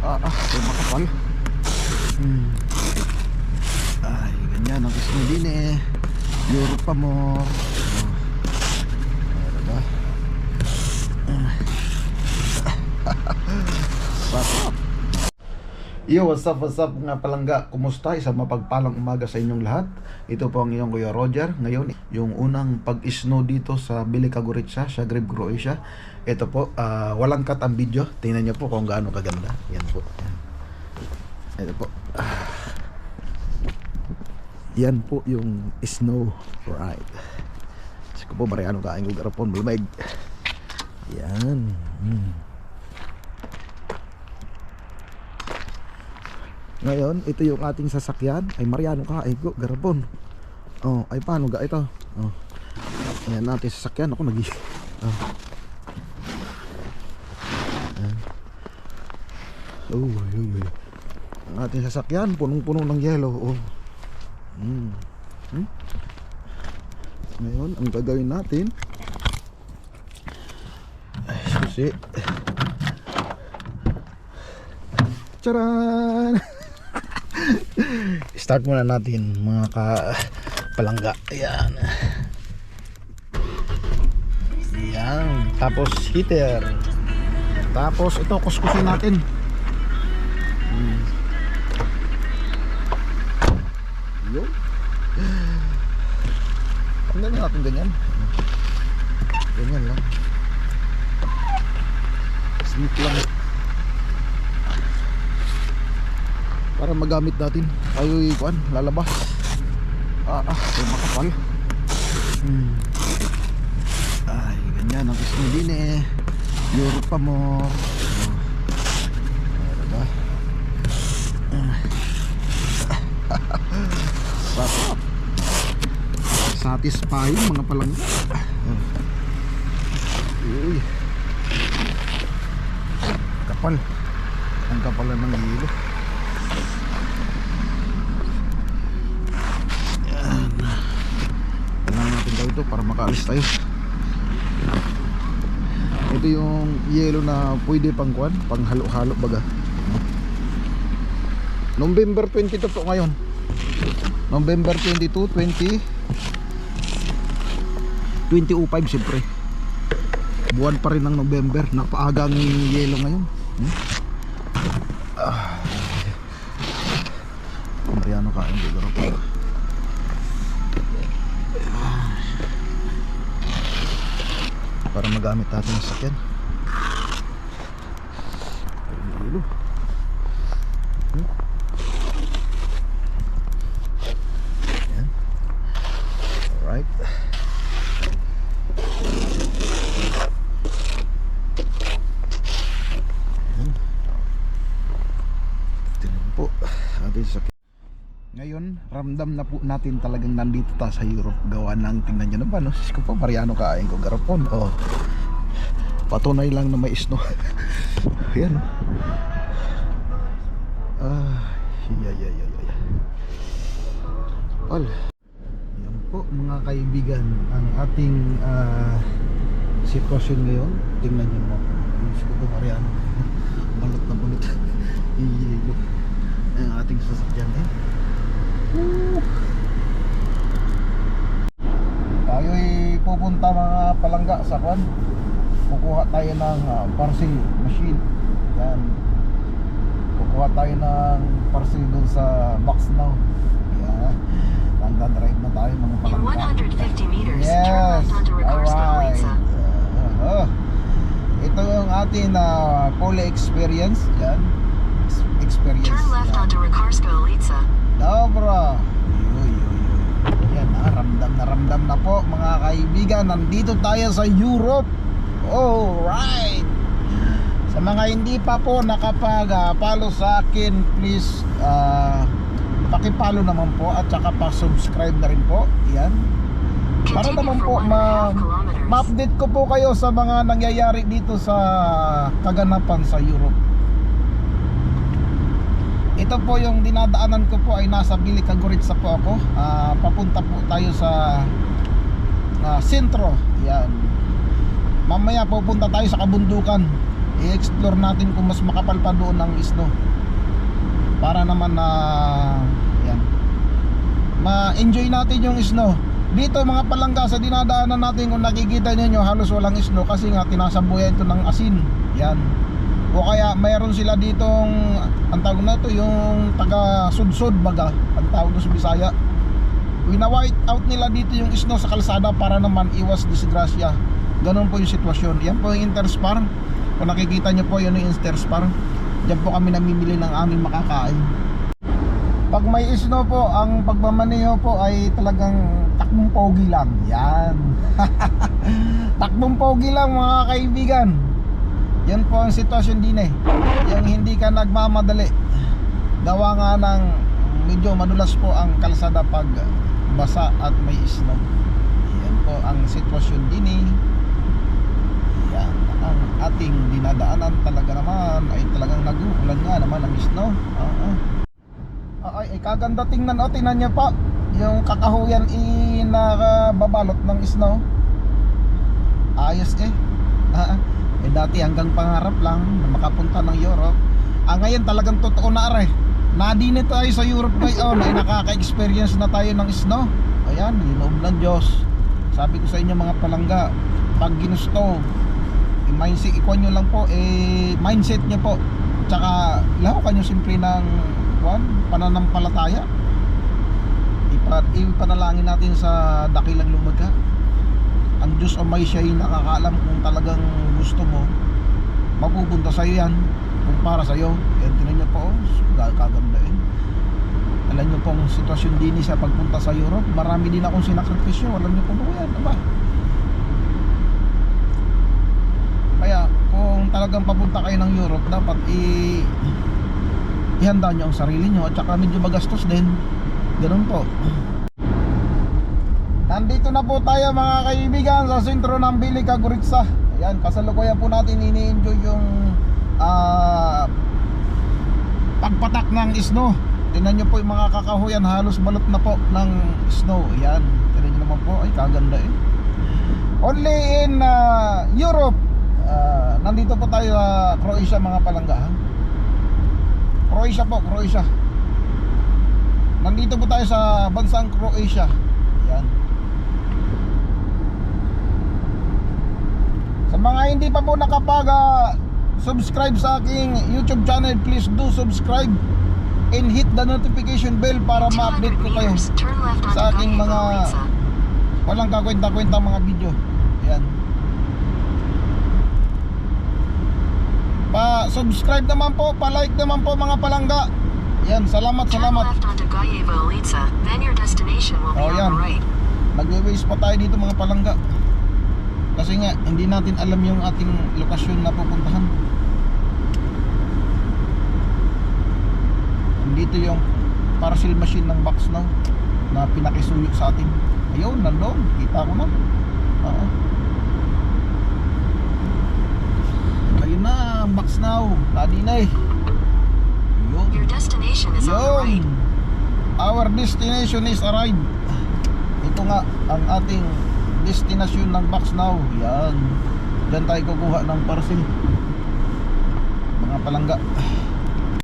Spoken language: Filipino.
Ah, ah, makapal. Hmm. Ay, ganyan ang isno din eh. Europe pa mo. Ano ba? Ah. Sarap. Yo, what's up, what's up mga palangga? Kumusta? Isang mapagpalang umaga sa inyong lahat. Ito po ang iyong Kuya Roger. Ngayon, yung unang pag-snow dito sa Bilikaguritsa, sa Grib, Croatia. Ito po, ah, walang cut ang video. Tingnan niyo po kung gaano kaganda. Yan po. Yan. Ito po. Yan po yung snow ride. Ko po, mariano kain ko garapon, malamig. Yan. Hmm. Ngayon, ito yung ating sasakyan. Ay, Mariano ka, ay go, garapon. Oh, ay paano ga ito? Oh. Ayan natin sasakyan. Ako nag oh. Ayan. Oh, uy, uy. Ang ating sasakyan, punong-puno ng yelo. Oh. Hmm. Hmm? Ngayon, ang gagawin natin ay, susi. Charan! Start muna natin mga ka palangga. Ayan. Ayan. Tapos heater. Tapos ito kuskusin natin. Hmm. Yun. Ang ganda natin ganyan. Ganyan lang. Sweet lang. Para magamit natin. Tayo ikuan lalabas. Ah ah ay makapal hmm. ay ganyan ang isno din eh Europe pa mo. Ba Ah. sarap satisfying mga palangga uy. Kapal. Ang kapalan ng hilo Kailangan natin daw ito para makaalis tayo. Ito yung yellow na pwede pang kuan, pang halo-halo baga. November 22 po ngayon. November 22, 20 2005 siyempre. Buwan pa rin ng November. Napaagang yellow ngayon. Hmm? Ah. Mariano kain dito para magamit natin ang sakyan Ulo. Hmm? Po ating sakyan ngayon, ramdam na po natin talagang nandito ta sa Europe. Gawa ng tingnan nyo naman, no? Sis ko pa, Mariano kain ko garapon. Oh. Patunay lang na may isno. Yan. Ah, yeah, yeah, yeah, yeah. All. Yan po mga kaibigan, ang ating ah, sitwasyon ngayon. Tingnan nyo mo. Sis ko pa, Mariano. Balot na balot. Iyilo. Ang ating sasakyan eh. Tayo ay pupunta mga palangga sa kwan. Kukuha tayo ng uh, parcel machine. Yan. Kukuha tayo ng parcel dun sa box now. Yan. Nagda-drive na tayo mga In palangga. 150 meters, turn Yes. left onto Ricardo Alright. Liza. Uh, ito yung ating uh, poly experience. Yan. Ex- Experience. Turn left Yan. onto Ricardo Liza. Dobra. Yoy, yoy, yoy. Yan na, ramdam na ramdam na po mga kaibigan. Nandito tayo sa Europe. Alright. Sa mga hindi pa po nakapag-follow sa akin, please uh, pakipalo naman po at saka pa-subscribe na rin po. Yan. Para naman po ma ma-update ko po kayo sa mga nangyayari dito sa kaganapan sa Europe. Ito po yung dinadaanan ko po ay nasa Bilikaguritsa po ako. Ah, papunta po tayo sa ah, sentro. Yan. Mamaya pupunta tayo sa kabundukan. i-explore natin kung mas makapal pa doon ng snow para naman na yan ma-enjoy natin yung snow dito mga palangga sa dinadaanan natin kung nakikita niyo halos walang snow kasi nga tinasabuyan ito ng asin yan o kaya mayroon sila ditong ang tawag na ito yung taga sudsud baga ang tawag sa Bisaya wina-white out nila dito yung snow sa kalsada para naman iwas disgrasya ganun po yung sitwasyon yan po yung interspar kung nakikita nyo po yan yung interspar Diyan po kami namimili ng aming makakain pag may snow po, ang pagmamaneho po ay talagang takbong pogi lang. Yan. takbong pogi lang mga kaibigan. Yan po ang sitwasyon din eh. Yung hindi ka nagmamadali. Gawa nga ng medyo madulas po ang kalsada pag basa at may snow. Yan po ang sitwasyon din eh. Yan ang ating dinadaanan talaga naman ay talagang nag-uulan nga naman ang snow. Oo. Ah, Ay, ay kaganda tingnan oh, tingnan niyo pa yung kakahuyan i nakababalot ng snow. Ayos eh. Ah, ah. Eh dati hanggang pangarap lang na makapunta ng Europe. Ah, ngayon talagang totoo na are. Nadine tayo sa Europe ngayon ay nakaka-experience na tayo ng snow. Ayan, linoob ng Diyos. Sabi ko sa inyo mga palangga, pag ginusto, eh, mindset, ikuan nyo lang po, eh, mindset nyo po. Tsaka, lahukan nyo simple ng kwan, pananampalataya. Ipa, ipanalangin natin sa dakilang lumaga. Ang Diyos o may siya'y nakakaalam kung talagang gusto mo, mapupunta sa'yo yan. Kung para sa'yo, yan tinan nyo po, oh, kaganda eh. Alam nyo pong sitwasyon din sa pagpunta sa Europe, marami din akong sinakripisyo. Alam nyo po ba yan, diba? Kaya kung talagang papunta kayo ng Europe, dapat i ihanda nyo ang sarili nyo at saka medyo magastos din. Ganun po. Nandito na po tayo mga kaibigan sa sentro ng Bili Kaguritsa. Ayan, kasalukuyan po natin ini-enjoy yung ah, pagpatak ng snow. Tingnan nyo po yung mga kakahuyan, halos balot na po ng snow. Ayan, tingnan nyo naman po, ay kaganda eh. Only in ah, Europe, ah, nandito po tayo sa Croatia mga palanggahan. Croatia po, Croatia. Nandito po tayo sa bansang Croatia. Yan. Mga hindi pa po nakapag ah, subscribe sa aking YouTube channel, please do subscribe and hit the notification bell para 200 ma-update ko kayo sa aking mga- walang kakwenta-kwenta mga video. Yan. Pa-subscribe naman po, pa-like naman po mga palangga. Yan, salamat, salamat. left onto Gallevo Litsa, then your destination will be Oh, yan. Nagwe-waste pa tayo dito mga palangga. Kasi nga, hindi natin alam yung ating lokasyon na pupuntahan. Dito yung parcel machine ng box now na pinakisuyo sa atin. Ayun, nandoon. Kita ko na. Oo. Ayun na, box now. Ladi na eh. Yun. Your destination is on the right. Yun. Our destination is arrived. Ito nga ang ating destination ng box now. Yan. Diyan tayo kukuha ng parcel. Mga palangga.